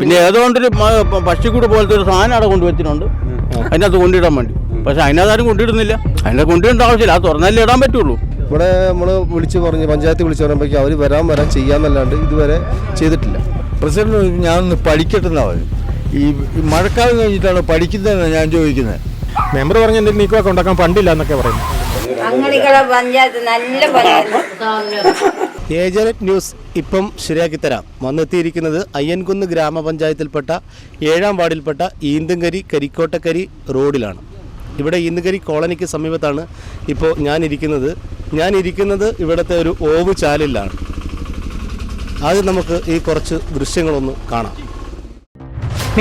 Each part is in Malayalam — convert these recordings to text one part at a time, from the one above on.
പിന്നെ ഏതോണ്ടൊരു പക്ഷിക്കൂട് പോലത്തെ ഒരു സാധനം അവിടെ കൊണ്ടുവച്ചിട്ടുണ്ട് അതിനകത്ത് കൊണ്ടിടാൻ വേണ്ടി. പക്ഷെ അതിനകത്ത് ആരും കൊണ്ടിടുന്നില്ല. അതിനെ കൊണ്ടിടേണ്ട ആവശ്യമില്ല. അത് തുറന്നല്ലേ ഇടാൻ പറ്റുള്ളൂ. ഇവിടെ നമ്മൾ വിളിച്ചു പറഞ്ഞു പഞ്ചായത്ത് വിളിച്ചു പറയുമ്പോഴേക്കും അവർ വരാൻ വരാൻ ചെയ്യാന്നല്ലാണ്ട് ഇതുവരെ ചെയ്തിട്ടില്ല. പ്രസിഡന്റ് ഞാനൊന്ന് പഠിക്കട്ടെന്നാ പറഞ്ഞു ഈ ഈ മഴക്കാലം കഴിഞ്ഞിട്ടാണ് പഠിക്കുന്നതെന്ന് ഞാൻ ചോദിക്കുന്നത്? മെമ്പർ പറഞ്ഞ എന്തെങ്കിലും നീക്കമൊക്കെ ഉണ്ടാക്കാൻ പണ്ടില്ല എന്നൊക്കെ പറയുന്നു പഞ്ചായത്ത് നല്ല പഞ്ചായത്ത് ഏജനറ്റ് ന്യൂസ് ഇപ്പം ശരിയാക്കി തരാം. വന്നെത്തിയിരിക്കുന്നത് അയ്യൻകുന്ന് ഗ്രാമപഞ്ചായത്തിൽപ്പെട്ട ഏഴാം വാർഡിൽപ്പെട്ട ഈന്തങ്കരി കരിക്കോട്ടക്കരി റോഡിലാണ്. ഇവിടെ ഈന്തങ്കരി കോളനിക്ക് സമീപത്താണ് ഇപ്പോൾ ഞാനിരിക്കുന്നത്. ഞാനിരിക്കുന്നത് ഞാൻ ഇരിക്കുന്നത് ഇവിടുത്തെ ഒരു ഓവ് ചാലിലാണ്. ആദ്യം നമുക്ക് ഈ കുറച്ച് ദൃശ്യങ്ങളൊന്ന് കാണാം.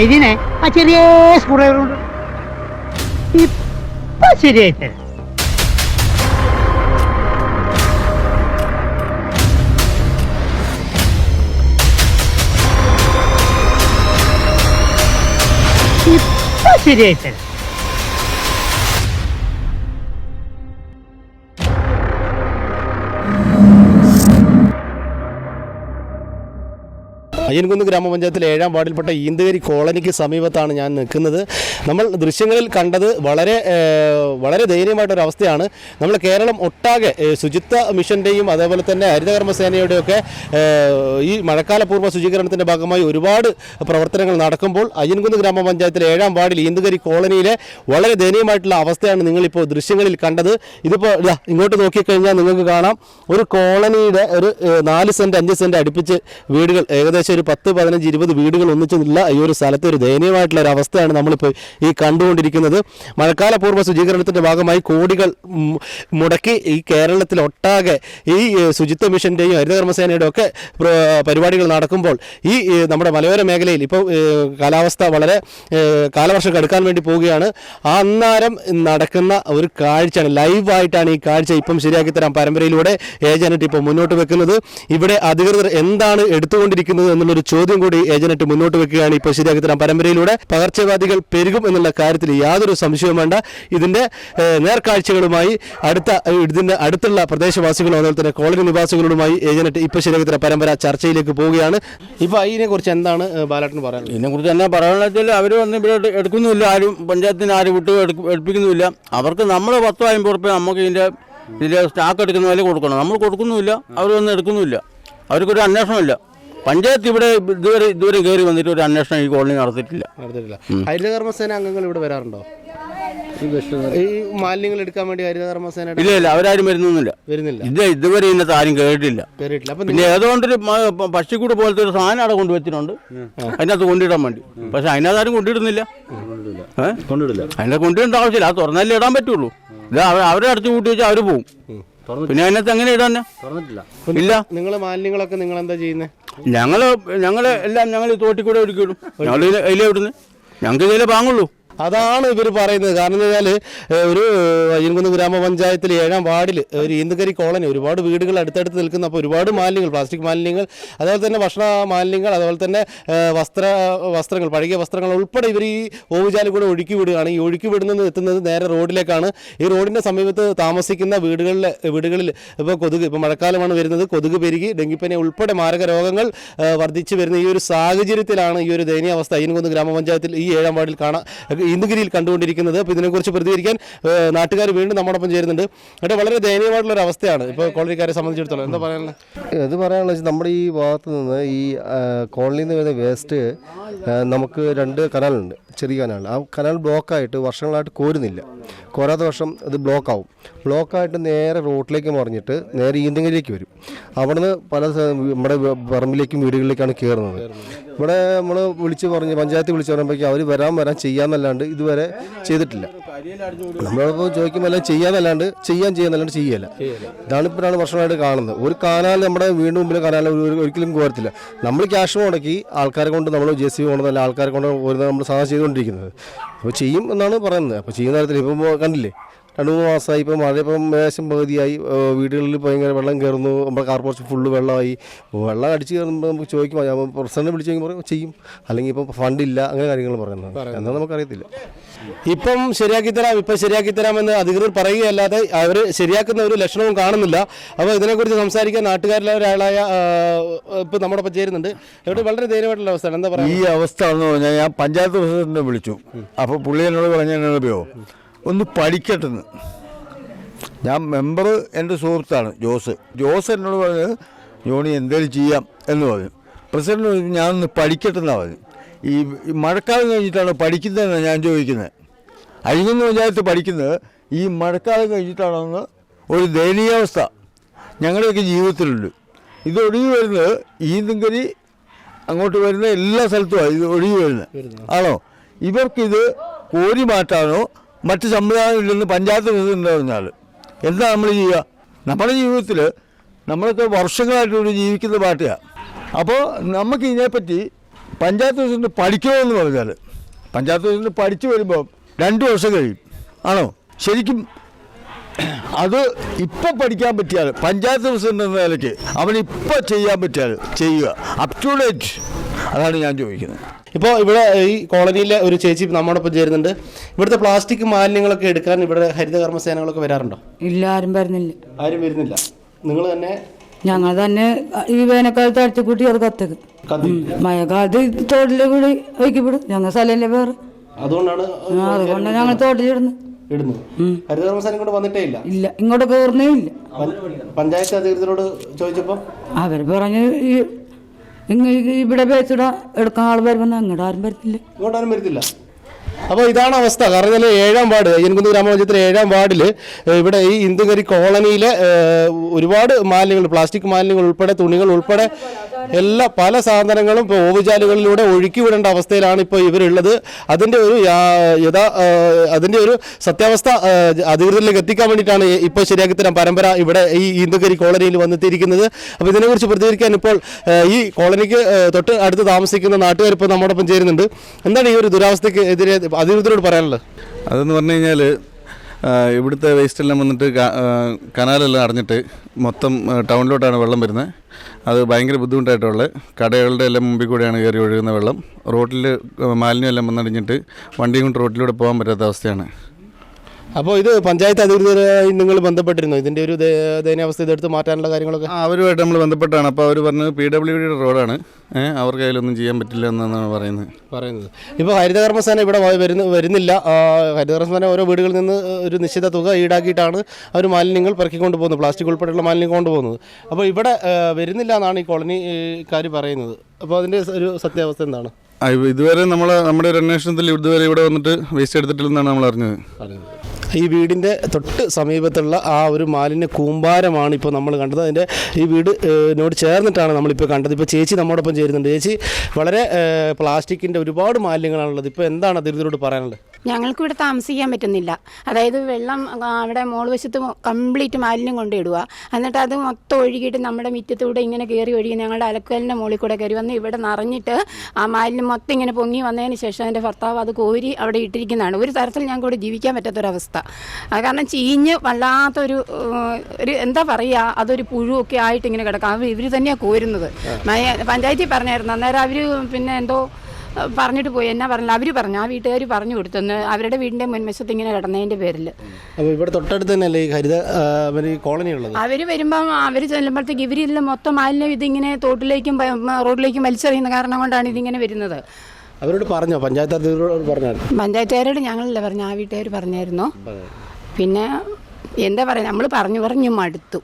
ഇതിനെ ആ ചെറിയ സ്കൂളുകളുണ്ട് ഇപ്പൊ ശരിയായി ശരിയായി അയ്യൻകുന്ന് ഗ്രാമപഞ്ചായത്തിലെ ഏഴാം വാർഡിൽപ്പെട്ട ഈന്തകരി കോളനിക്ക് സമീപത്താണ് ഞാൻ നിൽക്കുന്നത്. നമ്മൾ ദൃശ്യങ്ങളിൽ കണ്ടത് വളരെ വളരെ ദയനീയമായിട്ടൊരു അവസ്ഥയാണ്. നമ്മൾ കേരളം ഒട്ടാകെ ശുചിത്വ മിഷന്റെയും അതേപോലെ തന്നെ ഹരിതകർമ്മസേനയുടെയൊക്കെ ഈ മഴക്കാലപൂർവ ശുചീകരണത്തിന്റെ ഭാഗമായി ഒരുപാട് പ്രവർത്തനങ്ങൾ നടക്കുമ്പോൾ അയ്യൻകുന്ന് ഗ്രാമപഞ്ചായത്തിലെ ഏഴാം വാർഡിൽ ഈന്തുകരി കോളനിയിലെ വളരെ ദയനീയമായിട്ടുള്ള അവസ്ഥയാണ് നിങ്ങളിപ്പോൾ ദൃശ്യങ്ങളിൽ കണ്ടത്. ഇതിപ്പോൾ ഇതാ ഇങ്ങോട്ട് നോക്കിക്കഴിഞ്ഞാൽ നിങ്ങൾക്ക് കാണാം. ഒരു കോളനിയുടെ ഒരു നാല് സെന്റ് അഞ്ച് സെന്റ് അടുപ്പിച്ച് വീടുകൾ ഏകദേശം പത്ത് പതിനഞ്ച് ഇരുപത് വീടുകൾ ഒന്നിച്ചൊന്നുമില്ല. ഈ ഒരു സ്ഥലത്ത് ഒരു ദയനീയമായിട്ടുള്ള ഒരു അവസ്ഥയാണ് നമ്മളിപ്പോൾ ഈ കണ്ടുകൊണ്ടിരിക്കുന്നത്. മഴക്കാലപൂർവ ശുചീകരണത്തിന്റെ ഭാഗമായി കോടികൾ മുടക്കി ഈ കേരളത്തിലൊട്ടാകെ ഈ ശുചിത്വ മിഷന്റെയും ഹരിതകർമ്മസേനയുടെ ഒക്കെ പരിപാടികൾ നടക്കുമ്പോൾ ഈ നമ്മുടെ മലയോര മേഖലയിൽ ഇപ്പോൾ കാലാവസ്ഥ വളരെ കാലവർഷം കടുക്കാൻ വേണ്ടി പോവുകയാണ്. അന്നാരം നടക്കുന്ന ഒരു കാഴ്ചയാണ്. ലൈവായിട്ടാണ് ഈ കാഴ്ച ഇപ്പം ശരിയാക്കി തരാൻ പരമ്പരയിലൂടെ ഏജനറ്റ് ഇപ്പോൾ മുന്നോട്ട് വെക്കുന്നത്. ഇവിടെ അധികൃതർ എന്താണ് എടുത്തുകൊണ്ടിരിക്കുന്നത് എന്നുള്ളൊരു ചോദ്യം കൂടി ഏജനറ്റ് മുന്നോട്ട് വെക്കുകയാണ് ഇപ്പോൾ ശരിയാക്കി തരാം പരമ്പരയിലൂടെ പകർച്ചവ്യാധികൾ പെരുകും എന്നുള്ള കാര്യത്തിൽ യാതൊരു സംശയവും വേണ്ട. ഇതിന്റെ നേർക്കാഴ്ചകളുമായി അടുത്ത ഇതിന്റെ അടുത്തുള്ള പ്രദേശവാസികളും അതുപോലെ തന്നെ കോളനി നിവാസികളുമായി ഏജനറ്റ് ഇപ്പോൾ ശരിയാക്കി തരാം പരമ്പര ചർച്ചയിലേക്ക് പോവുകയാണ്. ഇപ്പോൾ അതിനെ കുറിച്ച് എന്താണ് ബാലാട്ടൻ പറയുന്നത് ഇതിനെ ഇതിനെക്കുറിച്ച് എന്നാ പറയാനുള്ള അവർ വന്ന് ഇവിടെ എടുക്കുന്നില്ല ആരും പഞ്ചായത്തിന് ആരും വിട്ടു എടുപ്പിക്കുന്നില്ല അവർക്ക് നമ്മൾ പത്തോ അമ്പത് നമുക്ക് ഇതിന്റെ ഇതിൽ സ്റ്റാക്ക് എടുക്കുന്ന വില കൊടുക്കണം. നമ്മൾ കൊടുക്കുന്നുമില്ല. അവർ വന്ന് എടുക്കുന്നുമില്ല. അവർക്കൊരു അന്വേഷണമില്ല. പഞ്ചായത്ത് ഇവിടെ ഇതുവരെ ഇതുവരെ കയറി വന്നിട്ട് ഒരു അന്വേഷണം ഈ കോളനി നടത്തിയിട്ടില്ല. നടത്തിയിട്ടില്ല. ഹരിതകർമ്മസേന അംഗങ്ങൾ ഇവിടെ വരാറുണ്ടോ? ഈ മാലിന്യങ്ങൾ എടുക്കാൻ വേണ്ടി ഹരിതകർമ്മസേന ഇല്ല ഇല്ല അവരാരും വരുന്നൊന്നുമില്ല. വരുന്നില്ല. ഇത് ഇതുവരെ ഇന്നത്തെ ആരും കേട്ടിട്ടില്ല. കയറിയിട്ടില്ല പിന്നെ ഏതുകൊണ്ടൊരു പക്ഷിക്കൂട് പോലത്തെ ഒരു സാധനം അവിടെ കൊണ്ടുവച്ചിട്ടുണ്ട് അതിനകത്ത് കൊണ്ടിടാൻ വേണ്ടി. പക്ഷെ അതിനകത്ത് ആരും കൊണ്ടിടുന്നില്ല? അതിനെ കൊണ്ടിടേണ്ട ആവശ്യമില്ല. അത് തുറന്നല്ലേ ഇടാൻ പറ്റുള്ളൂ. ഇത് അവ- അവരെ അടച്ചു കൂട്ടി വെച്ചാൽ അവർ പോകും പിന്നെ അതിനകത്ത് എങ്ങനെ ഇടാൻ ഇല്ല. നിങ്ങൾ മാലിന്യങ്ങളൊക്കെ നിങ്ങൾ എന്താ ചെയ്യുന്നത് ഞങ്ങൾ ഞങ്ങൾ എല്ലാം ഞങ്ങൾ തോട്ടിക്കൂടെ ഒരുക്കിയിടും. ഞങ്ങൾ ഇതിലെ ഇവിടുന്ന്. ഞങ്ങൾക്ക് ഇതിലെ പാങ്ങുള്ളൂ. അതാണ് ഇവർ പറയുന്നത്. കാരണം എന്ന് വെച്ചാൽ ഒരു അയ്യൻകുന്ന് ഗ്രാമപഞ്ചായത്തിൽ ഏഴാം വാർഡിൽ ഒരു ഈന്തക്കരി കോളനി ഒരുപാട് വീടുകൾ അടുത്തടുത്ത് നിൽക്കുന്ന അപ്പോൾ ഒരുപാട് മാലിന്യങ്ങൾ പ്ലാസ്റ്റിക് മാലിന്യങ്ങൾ അതുപോലെ തന്നെ ഭക്ഷണ മാലിന്യങ്ങൾ അതുപോലെ തന്നെ വസ്ത്ര വസ്ത്രങ്ങൾ പഴകിയ വസ്ത്രങ്ങൾ ഉൾപ്പെടെ ഇവർ ഈ ഓവുചാലിൽ കൂടെ ഒഴുക്കി വിടുകയാണ്. ഈ ഒഴുക്കി വിടുന്നത് എത്തുന്നത് നേരെ റോഡിലേക്കാണ്. ഈ റോഡിന്റെ സമീപത്ത് താമസിക്കുന്ന വീടുകളിലെ വീടുകളിൽ ഇപ്പോൾ കൊതുക് ഇപ്പോൾ മഴക്കാലമാണ് വരുന്നത്. കൊതുക് പെരുകി ഡെങ്കിപ്പനി ഉൾപ്പെടെ മാരക രോഗങ്ങൾ വർദ്ധിച്ചു വരുന്ന ഈ ഒരു സാഹചര്യത്തിലാണ് ഈ ഒരു ദയനീയ അവസ്ഥ അയ്യൻകുന്ന് ഗ്രാമപഞ്ചായത്തിൽ ഈ ഏഴാം വാർഡിൽ കാണാൻ ഇന്ദഗിരിയിൽ കണ്ടുകൊണ്ടിരിക്കുന്നത്. അപ്പോൾ ഇതിനെക്കുറിച്ച് പ്രതികരിക്കാൻ നാട്ടുകാർ വീണ്ടും നമ്മോടൊപ്പം ചേരുന്നുണ്ട്. അവിടെ വളരെ ദയനീയമായിട്ടുള്ള ഒരു അവസ്ഥയാണ്. ഇപ്പോൾ കോളനിക്കാരെ സംബന്ധിച്ചിടത്തോളം. എന്താ പറയാനുള്ളത് ഇത് പറയാനുള്ള വെച്ചാൽ നമ്മുടെ ഈ ഭാഗത്ത് നിന്ന് ഈ കോളനിയിൽ നിന്ന് വരുന്ന വേസ്റ്റ് നമുക്ക് രണ്ട് കനാലുണ്ട്. ചെറിയ കനാൽ ആ കനാൽ ബ്ലോക്കായിട്ട് വർഷങ്ങളായിട്ട് കോരുന്നില്ല. കോരാത്ത വർഷം അത് ബ്ലോക്കാവും. ബ്ലോക്കായിട്ട് നേരെ റോട്ടിലേക്ക് മറിഞ്ഞിട്ട് നേരെ ഈന്തങ്ങലിലേക്ക് വരും. അവിടുന്ന് പല നമ്മുടെ പറമ്പിലേക്കും വീടുകളിലേക്കാണ് കയറുന്നത് ഇവിടെ നമ്മൾ വിളിച്ച് പറഞ്ഞ് പഞ്ചായത്ത് വിളിച്ച് പറയുമ്പോഴേക്കും അവർ വരാൻ വരാൻ ചെയ്യാമെന്നല്ലാണ്ട് ഇതുവരെ ചെയ്തിട്ടില്ല. നമ്മളിപ്പോൾ ചോദിക്കുമ്പോൾ എല്ലാം ചെയ്യാമെന്നല്ലാണ്ട് ചെയ്യാൻ ചെയ്യാന്നല്ലാണ്ട് ചെയ്യല്ല. ഇതാണ് ഇപ്പോഴാണ് വർഷമായിട്ട് കാണുന്നത്. ഒരു കാനാൽ നമ്മുടെ വീണ്ടും മുമ്പിൽ കാനാൽ ഒരു- ഒരിക്കലും കോരത്തില്ല. നമ്മൾ ക്യാഷ് മുടക്കി ആൾക്കാരെ കൊണ്ട് നമ്മൾ ജെ സി കൊണ്ടുവന്നല്ല ആൾക്കാരെ കൊണ്ട് നമ്മൾ സാധനം ചെയ്തുകൊണ്ടിരിക്കുന്നത്. അപ്പോൾ ചെയ്യും എന്നാണ് പറയുന്നത്. അപ്പോൾ ചെയ്യുന്ന കാര്യത്തിൽ ഇപ്പോൾ കണ്ടില്ലേ? രണ്ട് മൂന്ന് മാസമായി. ഇപ്പം മഴ ഇപ്പം ഏകദേശം പകുതിയായി. വീടുകളിൽ ഭയങ്കര വെള്ളം കയറുന്നു. നമ്മുടെ കാർ പോർച്ച് ഫുള്ള് വെള്ളമായി. വെള്ളം അടിച്ച് കയറുമ്പോൾ നമുക്ക് ചോദിക്കുമ്പോൾ ഞാൻ പ്രസിഡന്റ് വിളിച്ച് കഴിയുമ്പോൾ പറയും ചെയ്യും. അല്ലെങ്കിൽ ഇപ്പം ഫണ്ടില്ല അങ്ങനെ കാര്യങ്ങൾ പറയുന്നത്. എന്നാൽ നമുക്കറിയത്തില്ല. ഇപ്പം ശരിയാക്കി തരാം ഇപ്പം ശരിയാക്കി തരാമെന്ന് അധികൃതർ പറയുകയല്ലാതെ അവർ ശരിയാക്കുന്ന ഒരു ലക്ഷണവും കാണുന്നില്ല. അപ്പോൾ ഇതിനെക്കുറിച്ച് സംസാരിക്കാൻ നാട്ടുകാരിലെ ഒരാളായ ഇപ്പം നമ്മുടെ ഒപ്പം ചേരുന്നുണ്ട്. ഇവിടെ വളരെ ധൈര്യമായിട്ടുള്ള അവസ്ഥയാണ്. എന്താ പറയുക ഈ അവസ്ഥ എന്ന് പറഞ്ഞാൽ ഞാൻ പഞ്ചായത്ത് പ്രസിഡന്റിനെ വിളിച്ചു. അപ്പോൾ പുള്ളി എന്നോട് പറഞ്ഞോ ഒന്ന് പഠിക്കട്ടെന്ന്. ഞാൻ മെമ്പർ എന്റെ സുഹൃത്താണ് ജോസ്. ജോസ് എന്നോട് പറഞ്ഞത് ജോണി എന്തേലും ചെയ്യാം എന്ന് പറഞ്ഞു. പ്രസിഡന്റ് ഞാനൊന്ന് പഠിക്കട്ടെന്നാണ് പറഞ്ഞു. ഈ ഈ മഴക്കാലം കഴിഞ്ഞിട്ടാണ് പഠിക്കുന്നതെന്ന് ഞാൻ ചോദിക്കുന്നത് അഴിഞ്ഞെന്ന് പഞ്ചായത്ത് പഠിക്കുന്നത് ഈ മഴക്കാലം കഴിഞ്ഞിട്ടാണെന്ന് ഒരു ദയനീയാവസ്ഥ ഞങ്ങളുടെയൊക്കെ ജീവിതത്തിലുണ്ട്. ഇത് ഒഴുകി വരുന്നത് ഈന്തുങ്കരി അങ്ങോട്ട് വരുന്ന എല്ലാ സ്ഥലത്തുമാണ് ഇത് ഒഴുകി വരുന്നത്. ആണോ? ഇവർക്കിത് കോരി മാറ്റാനോ മറ്റ് ഇല്ലെന്ന് പഞ്ചായത്ത് പ്രസിഡന്റ് പറഞ്ഞാൽ എന്താ നമ്മൾ ചെയ്യുക? നമ്മുടെ ജീവിതത്തിൽ നമ്മളൊക്കെ വർഷങ്ങളായിട്ട് ഇവിടെ ജീവിക്കുന്ന പാർട്ടിയാണ് അപ്പോൾ നമുക്ക് ഇതിനെപ്പറ്റി പഞ്ചായത്ത് പ്രസിഡന്റ് പഠിക്കണമെന്ന് പറഞ്ഞാൽ പഞ്ചായത്ത് പ്രസിഡന്റ് പഠിച്ചു വരുമ്പോൾ രണ്ട് വർഷം കഴിയും. ആണോ? ശരിക്കും അത് ഇപ്പം പഠിക്കാൻ പറ്റിയാൽ പഞ്ചായത്ത് പ്രസിഡന്റ് എന്ന നിലയ്ക്ക് അവൻ ചെയ്യാൻ പറ്റിയാൽ ചെയ്യുക. അപ് ടു ഡേറ്റ് അതാണ് ഞാൻ ചോദിക്കുന്നത്. ഇപ്പോൾ ഇവിടെ ഈ കോളനിയിലെ ഒരു ചേച്ചി നമ്മോടൊപ്പം ചേരുന്നുണ്ട്. ഇവിടുത്തെ പ്ലാസ്റ്റിക് മാലിന്യങ്ങളൊക്കെ എടുക്കാൻ ഇവിടെ ഹരിത കർമ്മസേനകളൊക്കെ വരാറുണ്ടോ? ഇല്ല ആരും വരുന്നില്ല. ആരും വരുന്നില്ല. നിങ്ങൾ തന്നെ ഞങ്ങൾ തന്നെ ഈ വേനൽക്കാലത്ത് അടിച്ചുകൂട്ടി അത് കത്തക്ക്. മഴക്കാലത്ത് തോട്ടിലെ കൂടി വയ്ക്കപ്പെടും ഞങ്ങൾ സ്ഥലമല്ലേ വേറെ. അതുകൊണ്ടാണ് അതുകൊണ്ട് അതുകൊണ്ടാണ് ഞങ്ങൾ തോട്ടിലിടുന്നത് ഇടുന്നത്. ഹരിതകർമ്മസേന കൂടെ വന്നിട്ടേ ഇല്ല? ഇല്ല. ഇങ്ങോട്ട് കയറുന്നേ ഇല്ല. പഞ്ചായത്ത് അധികൃതരോട് ചോദിച്ചപ്പോൾ അവർ പറഞ്ഞു ഈ ഇങ്ങ ഇവിടെ ബേസിട എടുക്കാൻ ആൾ വരുമ്പോ അങ്ങോട്ട് ആരും വരത്തില്ല. ഇങ്ങോട്ടാരും വരുത്തില്ല? അപ്പോൾ ഇതാണ് അവസ്ഥ. കാരണം എന്നാൽ ഏഴാം വാർഡ് അയ്യൻകുന്ന് ഗ്രാമപഞ്ചായത്തിലെ ഏഴാം വാർഡിൽ ഇവിടെ ഈ ഇന്ദുകരി കോളനിയിലെ ഒരുപാട് മാലിന്യങ്ങൾ പ്ലാസ്റ്റിക് മാലിന്യങ്ങൾ ഉൾപ്പെടെ തുണികൾ ഉൾപ്പെടെ എല്ലാ പല സാധനങ്ങളും ഇപ്പോൾ ഓവുചാലുകളിലൂടെ ഒഴുക്കി വിടേണ്ട അവസ്ഥയിലാണ് ഇപ്പോൾ ഇവരുള്ളത്. അതിന്റെ ഒരു യഥാ അതിന്റെ ഒരു സത്യാവസ്ഥ അധികൃതരിലേക്ക് എത്തിക്കാൻ വേണ്ടിയിട്ടാണ് ഇപ്പോൾ ശരിയാക്കി തരാം പരമ്പര ഇവിടെ ഈ ഇന്ദുകരി കോളനിയിൽ വന്നെത്തിയിരിക്കുന്നത്. അപ്പോൾ ഇതിനെക്കുറിച്ച് പ്രതികരിക്കാൻ ഇപ്പോൾ ഈ കോളനിക്ക് തൊട്ട് അടുത്ത് താമസിക്കുന്ന നാട്ടുകാർ ഇപ്പോൾ നമ്മോടൊപ്പം ചേരുന്നുണ്ട്. എന്താണ് ഈ ഒരു ദുരാവസ്ഥയ്ക്ക് എതിരെ അധികൃതരോട് പറയാനുള്ളത്? അതെന്ന് പറഞ്ഞു കഴിഞ്ഞാൽ ഇവിടുത്തെ വേസ്റ്റ് എല്ലാം വന്നിട്ട് കനാലെല്ലാം അടഞ്ഞിട്ട് മൊത്തം ടൗണിലോട്ടാണ് വെള്ളം വരുന്നത് അത് ഭയങ്കര ബുദ്ധിമുട്ടായിട്ടുള്ളത്. കടകളുടെ എല്ലാം മുമ്പിൽ കൂടെയാണ് കയറി ഒഴുകുന്ന വെള്ളം. റോട്ടിൽ മാലിന്യം എല്ലാം വന്നടിഞ്ഞിട്ട് വണ്ടിയും കൊണ്ട് റോട്ടിലൂടെ പോകാൻ പറ്റാത്ത അവസ്ഥയാണ്. അപ്പോൾ ഇത് പഞ്ചായത്ത് അധികൃതരുമായി നിങ്ങൾ ബന്ധപ്പെട്ടിരുന്നു? ഇതിന്റെ ഒരു ദയ- ദയനീയാവസ്ഥ ഇതെടുത്ത് മാറ്റാനുള്ള കാര്യങ്ങളൊക്കെ? ആ അവരുമായിട്ട് നമ്മൾ ബന്ധപ്പെട്ടാണ്. അപ്പോൾ അവർ പറഞ്ഞത് പി ഡബ്ല്യു ഡിയുടെ റോഡാണ്. ഏഹ് അവർക്ക് അതിലൊന്നും ചെയ്യാൻ പറ്റില്ല എന്നാണ് പറയുന്നത്. പറയുന്നത്. ഇപ്പോൾ ഹരിതകർമ്മസേന ഇവിടെ വ- വരുന്ന വരുന്നില്ല. ആ, ഹരിതകർമ്മസേന ഓരോ വീടുകളിൽ നിന്ന് ഒരു നിശ്ചിത തുക ഈടാക്കിയിട്ടാണ് അവർ മാലിന്യങ്ങൾ പെറുക്കിക്കൊണ്ട് പോകുന്നത്. പ്ലാസ്റ്റിക് ഉൾപ്പെടെയുള്ള മാലിന്യം കൊണ്ടുപോകുന്നത് അപ്പോൾ ഇവിടെ ആ, വരുന്നില്ല എന്നാണ് ഈ കോളനിക്കാർ പറയുന്നത്. അപ്പോൾ അതിന്റെ ഒരു സത്യാവസ്ഥ എന്താണ്? ആ, ഇവ- ഇതുവരെ നമ്മൾ നമ്മുടെ ഒരു അന്വേഷണത്തിൽ ഇതുവരെ ഇവിടെ വന്നിട്ട് വേസ്റ്റ് എടുത്തിട്ടില്ലെന്നാണ് നമ്മൾ അറിഞ്ഞത്. ഈ വീടിന്റെ തൊട്ട് സമീപത്തുള്ള ആ ഒരു മാലിന്യ കൂമ്പാരമാണ് ഇപ്പോൾ നമ്മൾ കണ്ടത്. അതിന്റെ ഈ വീട് നോട് ചേർന്നിട്ടാണ് നമ്മളിപ്പോൾ കണ്ടത്. ഇപ്പോൾ ചേച്ചി നമ്മോടൊപ്പം ചേരുന്നുണ്ട്. ചേച്ചി വളരെ പ്ലാസ്റ്റിക്കിന്റെ ഒരുപാട് മാലിന്യങ്ങളാണുള്ളത്. ഇപ്പോൾ എന്താണ് അധികൃതരോട് പറയാനുള്ളത്? ഞങ്ങൾക്ക് ഇവിടെ താമസിക്കാൻ പറ്റുന്നില്ല. അതായത് വെള്ളം അവിടെ മോൾ വശത്ത് കംപ്ലീറ്റ് മാലിന്യം കൊണ്ടിടുക എന്നിട്ട് അത് മൊത്തം ഒഴുകിയിട്ട് നമ്മുടെ മുറ്റത്തൂടെ ഇങ്ങനെ കയറി ഒഴുകി ഞങ്ങളുടെ അലക്കലിന്റെ മുകളിൽ കൂടെ കയറി വന്ന് ഇവിടെ നിറഞ്ഞിട്ട് ആ മാലിന്യം മൊത്തം ഇങ്ങനെ പൊങ്ങി വന്നതിന് ശേഷം എന്റെ ഭർത്താവ് അത് കോരി അവിടെ ഇട്ടിരിക്കുന്നതാണ്. ഒരു തരത്തിൽ ഞങ്ങൾക്ക് ഇവിടെ ജീവിക്കാൻ പറ്റാത്തൊരവസ്ഥ. അത് കാരണം ചീഞ്ഞ് വല്ലാത്തൊരു ഒരു എന്താ പറയുക അതൊരു പുഴുവൊക്കെ ആയിട്ട് ഇങ്ങനെ കിടക്കാം. അവർ ഇവർ തന്നെയാണ് കോരുന്നത്. പഞ്ചായത്തിൽ പറഞ്ഞായിരുന്നു. അന്നേരം അവർ പിന്നെ എന്തോ പറഞ്ഞിട്ട് പോയി. എന്നാ പറഞ്ഞില്ല അവർ പറഞ്ഞു. ആ വീട്ടുകാർ പറഞ്ഞു കൊടുത്തെന്ന് അവരുടെ വീടിന്റെ മുൻവശത്ത് ഇങ്ങനെ കിടന്നതിന്റെ പേരിൽ. അപ്പോൾ ഇവിടെ തൊട്ടടുത്ത് തന്നെയല്ലേ ഈ ഹരിത കോളനി ഉള്ളത്? അവർ വരുമ്പം അവർ ചെല്ലുമ്പോഴത്തേക്ക് ഇവരില്ല മൊത്തം മാലിന്യം ഇതിങ്ങനെ തോട്ടിലേക്കും റോഡിലേക്കും വലിച്ചെറിയുന്ന കാരണം കൊണ്ടാണ് ഇതിങ്ങനെ വരുന്നത്. അവരോട് പറഞ്ഞോ? പഞ്ചായത്ത് അധികൃതരോട് പഞ്ചായത്തുകാരോട് ഞങ്ങളല്ല പറഞ്ഞു ആ വീട്ടുകാർ പറഞ്ഞായിരുന്നു. പിന്നെ എന്താ പറയുക നമ്മൾ പറഞ്ഞു പറഞ്ഞു മടുത്തു.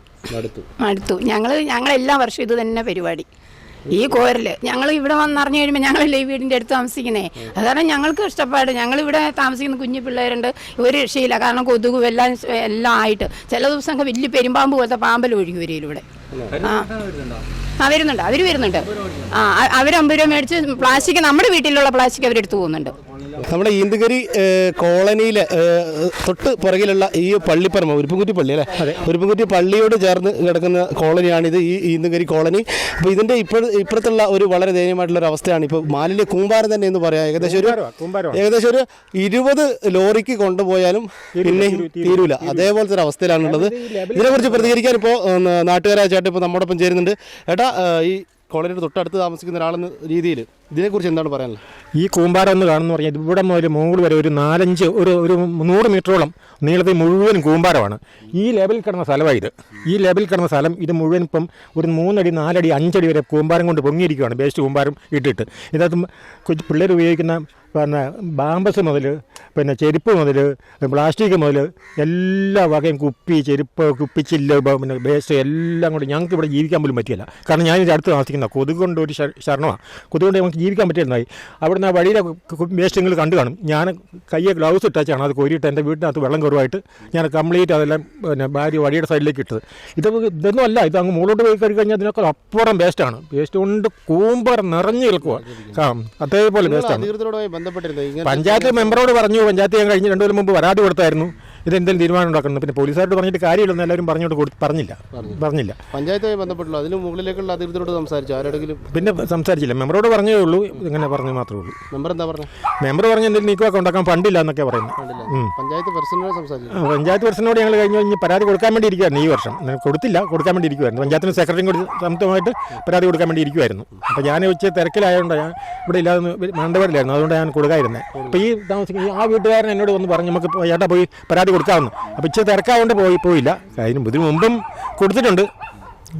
മടുത്തു. ഞങ്ങൾ ഞങ്ങൾ എല്ലാ വർഷവും ഇത് തന്നെ പരിപാടി. ഈ കോരൽ. ഞങ്ങൾ ഇവിടെ വന്നറിഞ്ഞു കഴിയുമ്പോൾ ഞങ്ങളല്ലേ ഈ വീടിന്റെ അടുത്ത് താമസിക്കുന്നേ? അത് കാരണം ഞങ്ങൾക്ക് ഇഷ്ടപ്പാട് ഞങ്ങൾ ഇവിടെ താമസിക്കുന്ന കുഞ്ഞു പിള്ളേരുണ്ട്. ഒരു രക്ഷയില്ല. കാരണം കൊതുകും എല്ലാം എല്ലാം ആയിട്ട്. ചില ദിവസമൊക്കെ വലിയ പെരുമ്പാമ്പ് പോലത്തെ പാമ്പൽ ഒഴുകി വരികയിലൂടെ ആ ആ വരുന്നുണ്ട്. അവർ വരുന്നുണ്ട്. ആ അവർ അമ്പത് രൂപ മേടിച്ച് പ്ലാസ്റ്റിക് നമ്മുടെ വീട്ടിലുള്ള പ്ലാസ്റ്റിക് അവരെടുത്ത് പോകുന്നുണ്ട്. നമ്മുടെ ഈന്തുകരി കോളനിയിലെ തൊട്ട് പുറകിലുള്ള ഈ പള്ളിപ്പറമ്പ് ഉരുപ്പുംകുറ്റി പള്ളി അല്ലേ? ഉരുപ്പുംകുറ്റി പള്ളിയോട് ചേർന്ന് കിടക്കുന്ന കോളനിയാണിത് ഈ ഈന്തുകരി കോളനി. അപ്പോൾ ഇതിന്റെ ഇപ്പോൾ ഇപ്പുറത്തുള്ള ഒരു വളരെ ദയനീയമായിട്ടുള്ള ഒരു അവസ്ഥയാണ്. ഇപ്പോൾ മാലിന്യ കൂമ്പാരം തന്നെ എന്ന് പറയാം. ഏകദേശം ഒരു കൂമ്പാരമാണ്. ഏകദേശം ഒരു ഇരുപത് ലോറിക്ക് കൊണ്ടുപോയാലും പിന്നെ തീരൂല അതേപോലത്തെ ഒരു അവസ്ഥയിലാണുള്ളത്. ഇതിനെക്കുറിച്ച് പ്രതികരിക്കാൻ ഇപ്പോൾ നാട്ടുകാരായ ചേട്ടൻ ഇപ്പോൾ നമ്മോടൊപ്പം ചേരുന്നുണ്ട്. ഏട്ടാ ഈ കോളനിയുടെ തൊട്ടടുത്ത് താമസിക്കുന്ന ഒരാളെന്ന രീതിയിൽ ഇതിനെക്കുറിച്ച് എന്താണ് പറയാനുള്ളത്? ഈ കൂമ്പാരം എന്ന് കാണുന്ന പറഞ്ഞാൽ ഇവിടെ മുതൽ മുകളിൽ വരെ ഒരു നാലഞ്ച് ഒരു ഒരു നൂറ് മീറ്ററോളം നീളത്തിൽ മുഴുവൻ കൂമ്പാരമാണ്. ഈ ലെവലിൽ കിടന്ന സ്ഥലമാണ് ഇത്. ഈ ലെവലിൽ കിടന്ന സ്ഥലം ഇത് മുഴുവൻ ഇപ്പം ഒരു മൂന്നടി നാലടി അഞ്ചടി വരെ കൂമ്പാരം കൊണ്ട് പൊങ്ങിയിരിക്കുകയാണ് ബേസ്റ്റ് കൂമ്പാരം ഇട്ടിട്ട്. ഇതിനകത്ത് കൊച്ചു പിള്ളേർ ഉപയോഗിക്കുന്ന പിന്നെ ബാമ്പസ് മുതൽ പിന്നെ ചെരുപ്പ് മുതൽ പ്ലാസ്റ്റിക് മുതൽ എല്ലാ വകയും കുപ്പി ചെരുപ്പ് കുപ്പിച്ചില്ല പിന്നെ വേസ്റ്റ് എല്ലാം കൊണ്ട് ഞങ്ങൾക്ക് ഇവിടെ ജീവിക്കാൻ പോലും പറ്റില്ല. കാരണം ഞാൻ അടുത്ത് താമസിക്കുന്ന കൊതുക് കൊണ്ട് ഒരു ശരണമാണ് കൊതുക് കൊണ്ട് ജീവിക്കാൻ പറ്റിയിരുന്നായി. അവിടെ നിന്ന് ആ വഴിയിലെ വേസ്റ്റ് നിങ്ങൾ കണ്ടു കാണും. ഞാൻ കയ്യെ ഗ്ലൗസ് ഇട്ടാച്ചാണ്. അത് കോരിയിട്ട് എന്റെ വീട്ടിനകത്ത് വെള്ളം കുറവായിട്ട് ഞാൻ കംപ്ലീറ്റ് അതെല്ലാം പിന്നെ ഭാര്യ വഴിയുടെ സൈഡിലേക്ക് ഇട്ടത്. ഇത് ഇതൊന്നും അല്ല. ഇത് അങ്ങ് മുകളോട്ട് പോയി കഴിഞ്ഞ് കഴിഞ്ഞാൽ ഇതിനൊക്കെ അപ്പുറം വേസ്റ്റാണ് വേസ്റ്റ് കൊണ്ട് കൂമ്പർ നിറഞ്ഞു നിൽക്കുക ആ അതേപോലെ വേസ്റ്റാണ് പഞ്ചായത്ത് മെമ്പറോട് പറഞ്ഞു. പഞ്ചായത്ത് ഞാൻ കഴിഞ്ഞ് രണ്ടു കൊല്ലം മുമ്പ് പരാതി കൊടുത്തായിരുന്നു. ഇതെന്തെങ്കിലും തീരുമാനം ഉണ്ടാക്കണം. പിന്നെ പോലീസുകാരോട് പറഞ്ഞിട്ട് കാര്യമില്ലെന്ന് എല്ലാവരും പറഞ്ഞോട്ട് കൊടുത്ത് പറഞ്ഞില്ല. പറഞ്ഞില്ല. പഞ്ചായത്തുമായി ബന്ധപ്പെട്ടുള്ളൂ. അതിന് മുകളിലേക്കുള്ള അധികൃതരോട് സംസാരിച്ചു? ആരോടെങ്കിലും? പിന്നെ സംസാരിച്ചില്ല. മെമ്പറോട് പറഞ്ഞേ ഉള്ളൂ. ഇങ്ങനെ പറഞ്ഞു മാത്രമേ ഉള്ളൂ. മെമ്പർ എന്താ പറഞ്ഞു? മെമ്പർ പറഞ്ഞ എന്തെങ്കിലും നീക്കുമൊക്കെ ഉണ്ടാക്കാൻ ഫണ്ടില്ല എന്നൊക്കെ പറയുന്നു പഞ്ചായത്ത് പ്രസിഡന്റിനോട് സംസാരിച്ചു പഞ്ചായത്ത് പ്രസിഡന്റിനോട് ഞങ്ങൾ കഴിഞ്ഞ് കഴിഞ്ഞ് പരാതി കൊടുക്കാൻ വേണ്ടി ഇരിക്കുവായിരുന്നു ഈ വർഷം. കൊടുത്തില്ല. കൊടുക്കാൻ വേണ്ടി ഇരിക്കുവായിരുന്നു. പഞ്ചായത്തിന് സെക്രട്ടറിയും കൂടി സംയുക്തമായിട്ട് പരാതി കൊടുക്കാൻ വേണ്ടി ഇരിക്കുമായിരുന്നു അപ്പോൾ ഞാൻ ഉച്ച തിരക്കിലായതുകൊണ്ട് ഞാൻ ഇവിടെ ഇല്ലാതെ മണ്ടവരിലായിരുന്നു അതുകൊണ്ട് ഞാൻ കൊടുക്കാതിരുന്നത് അപ്പോൾ ഈ താമസിക്കുന്ന ആ വീട്ടുകാരൻ എന്നോട് വന്ന് പറഞ്ഞു നമുക്ക് ഏട്ടാ പോയി പരാതി കൊടുക്കാമെന്ന് അപ്പോൾ ഇച്ചിരി തിരക്കായതുകൊണ്ട് പോയി പോയില്ല. അതിന് ഇതിനു മുമ്പും കൊടുത്തിട്ടുണ്ട്.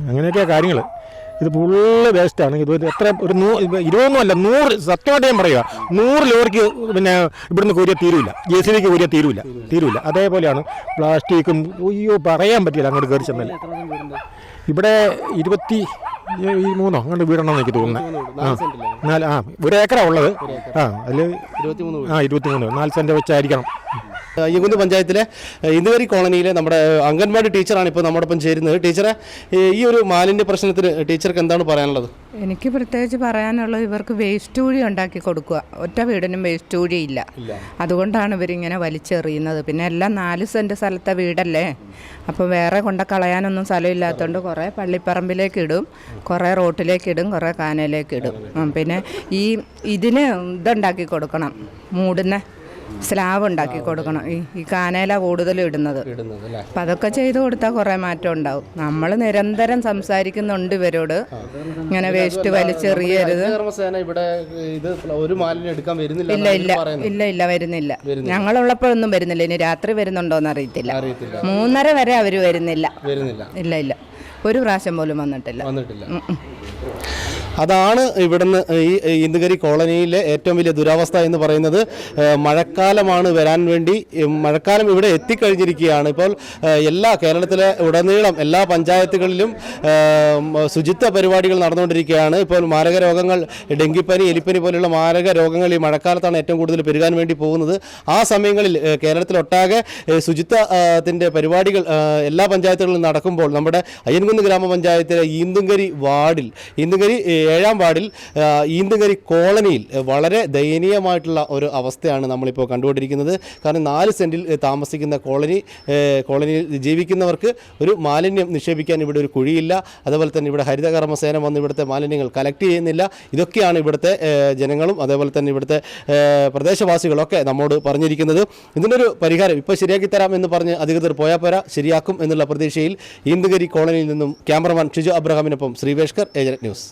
അങ്ങനെയൊക്കെയാണ് കാര്യങ്ങൾ ഇത് ഫുള്ള് വേസ്റ്റാണ് ഇത് എത്ര ഒരു നൂ ഇരുപതൊന്നും അല്ല നൂറ് സത്യമായിട്ട് ഞാൻ പറയുക നൂറ് ലോറിക്ക് പിന്നെ ഇവിടുന്ന് കോരിയ തീരൂല ജെ സി ബിക്ക് കോരിയ തീരൂല തീരൂല അതേപോലെയാണ് പ്ലാസ്റ്റിക്കും അയ്യോ പറയാൻ പറ്റില്ല അങ്ങോട്ട് കയറി ചെന്നാൽ ഇവിടെ ഇരുപത്തി ഈ മൂന്നോ അങ്ങോട്ട് വീടെണ്ണം എനിക്ക് തോന്നുന്നത് ആ നാല് ആ ഒരു ഏക്കറാ ഉള്ളത്. ആ അതിൽ ആ ഇരുപത്തി മൂന്ന് നാല് സെന്റ് വെച്ചായിരിക്കണം. അയ്യങ്കുന്ന് പഞ്ചായത്തിലെ ഇന്ദുവരി കോളനിയിലെ നമ്മുടെ അംഗൻവാടി ടീച്ചറാണ് ഇപ്പോൾ നമ്മോടൊപ്പം ചേരുന്നത്. ടീച്ചറെ ഈ ഒരു മാലിന്യ പ്രശ്നത്തിന് ടീച്ചർക്ക് എന്താണ് പറയാനുള്ളത്? എനിക്ക് പ്രത്യേകിച്ച് പറയാനുള്ളത് ഇവർക്ക് വേസ്റ്റ് കുഴി ഉണ്ടാക്കി കൊടുക്കുക. ഒറ്റ വീടിനും വേസ്റ്റ് കുഴി ഇല്ല. അതുകൊണ്ടാണ് ഇവരിങ്ങനെ വലിച്ചെറിയുന്നത്. പിന്നെ എല്ലാം നാല് സെന്റ് സ്ഥലത്തെ വീടല്ലേ? അപ്പോൾ വേറെ കൊണ്ട കളയാനൊന്നും സ്ഥലമില്ലാത്തതുകൊണ്ട് കുറേ പള്ളിപ്പറമ്പിലേക്ക് ഇടും കുറേ റോട്ടിലേക്ക് ഇടും കുറേ കാനയിലേക്ക് ഇടും. പിന്നെ ഈ ഇതിന് ഇതുണ്ടാക്കി കൊടുക്കണം. മൂടുന്ന സ്ലാബ് ഉണ്ടാക്കി കൊടുക്കണം. ഈ ഈ കാനയില കൂടുതലും ഇടുന്നത്. അപ്പം അതൊക്കെ ചെയ്തു കൊടുത്താൽ കുറേ മാറ്റം ഉണ്ടാവും. നമ്മൾ നിരന്തരം സംസാരിക്കുന്നുണ്ട് ഇവരോട്. ഇങ്ങനെ വേസ്റ്റ് വലിച്ചെറിയരുത്. ഇവിടെ ഇത് ഒരു മാലിന്യം എടുക്കാൻ വരുന്നില്ല ഇല്ല ഇല്ല. ഇല്ല ഇല്ല വരുന്നില്ല. ഞങ്ങളുള്ളപ്പോഴൊന്നും വരുന്നില്ല. ഇനി രാത്രി വരുന്നുണ്ടോന്ന് അറിയത്തില്ല. മൂന്നര വരെ അവർ വരുന്നില്ല. വരുന്നില്ല. ഇല്ല ഇല്ല. ഒരു പ്രാവശ്യം പോലും വന്നിട്ടില്ല. വന്നിട്ടില്ല. അതാണ് ഇവിടുന്ന് ഈ ഇന്ദുകരി കോളനിയിലെ ഏറ്റവും വലിയ ദുരവസ്ഥ എന്ന് പറയുന്നത്. മഴക്കാലമാണ് വരാൻ വേണ്ടി മഴക്കാലം ഇവിടെ എത്തിക്കഴിഞ്ഞിരിക്കുകയാണ്. ഇപ്പോൾ എല്ലാ കേരളത്തിലെ ഉടനീളം എല്ലാ പഞ്ചായത്തുകളിലും ശുചിത്വ പരിപാടികൾ നടന്നുകൊണ്ടിരിക്കുകയാണ്. ഇപ്പോൾ മാരക രോഗങ്ങൾ ഡെങ്കിപ്പനി എലിപ്പനി പോലുള്ള മാരക രോഗങ്ങൾ ഈ മഴക്കാലത്താണ് ഏറ്റവും കൂടുതൽ പെരുകാൻ വേണ്ടി പോകുന്നത്. ആ സമയങ്ങളിൽ കേരളത്തിലൊട്ടാകെ ശുചിത്വത്തിന്റെ പരിപാടികൾ എല്ലാ പഞ്ചായത്തുകളിലും നടക്കുമ്പോൾ നമ്മുടെ അയ്യൻകുന്ന് ഗ്രാമപഞ്ചായത്തിലെ ഈന്തുങ്കരി വാർഡിൽ ഈന്തുങ്കരി ഏഴാം വാർഡിൽ ഈന്തുകരി കോളനിയിൽ വളരെ ദയനീയമായിട്ടുള്ള ഒരു അവസ്ഥയാണ് നമ്മളിപ്പോൾ കണ്ടുകൊണ്ടിരിക്കുന്നത്. കാരണം നാല് സെന്റിൽ താമസിക്കുന്ന കോളനി കോളനിയിൽ ജീവിക്കുന്നവർക്ക് ഒരു മാലിന്യം നിക്ഷേപിക്കാൻ ഇവിടെ ഒരു കുഴിയില്ല. അതുപോലെ തന്നെ ഇവിടെ ഹരിതകർമ്മസേന വന്ന് ഇവിടുത്തെ മാലിന്യങ്ങൾ കളക്ട് ചെയ്യുന്നില്ല. ഇതൊക്കെയാണ് ഇവിടുത്തെ ജനങ്ങളും അതേപോലെ തന്നെ ഇവിടുത്തെ പ്രദേശവാസികളൊക്കെ നമ്മോട് പറഞ്ഞിരിക്കുന്നത്. ഇതിനൊരു പരിഹാരം ഇപ്പോൾ ശരിയാക്കി തരാം എന്ന് പറഞ്ഞ് അധികൃതർ പോയാൽ പോരാ ശരിയാക്കും എന്നുള്ള പ്രതീക്ഷയിൽ ഈന്തുകരി കോളനിയിൽ നിന്നും ക്യാമറമാൻ ഷിജു അബ്രഹാമിനൊപ്പം ശ്രീവേഷ്കർ ഏജന്റ് ന്യൂസ്.